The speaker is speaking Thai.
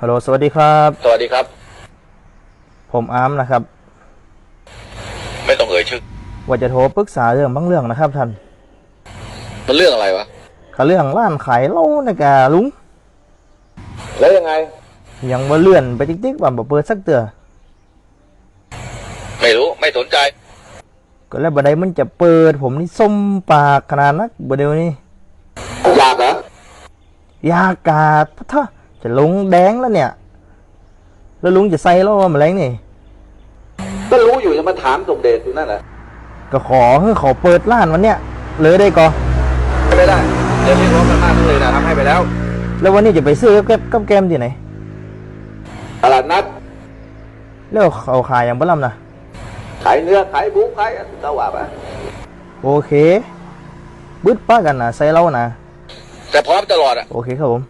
ฮัลโหลสวัสดีครับ สวัสดีครับ ผมอาร์มนะครับ ไม่ต้องเอ่ยชื่อว่าจะโทรปรึกษาเรื่องบางเรื่องนะครับท่านมันเรื่องอะไรวะกับเรื่องร้านขายเหล้านะกะลุงแล้วยังไง ยังว่าเลื่อนไปติ๊กๆว่าบ่เปิดสักเตือไม่รู้ไม่สนใจก็แล้วบัดใดมันจะเปิด ผมนี่ส้มปากขนาดนักบ่เดี๋ยวนี้อยากเหรอยากาศพะทะ จะลงแดงแล้วเนี่ย แล้วลุงจะใส่เหล้ามาแรงนี่ ก็รู้อยู่จะมาถามสมเด็จอยู่นั่นแหละก็ขอให้ขอเปิดร้านวันเนี้ยเลยได้ก่อไม่ได้เดี๋ยวเรียกร้องกันมากเลยนะทำให้ไปแล้ว แล้ววันนี้จะไปซื้อกับแกมกับแกมที่ไหนตลาดนัดแล้วเขาขายอย่างบ่ลำนะขายเนื้อขายหมูขายอะไรก็ว่าไปโอเคบึดป้ากันนะใส่เหล้านะแต่พร้อมตลอดอะโอเคครับผม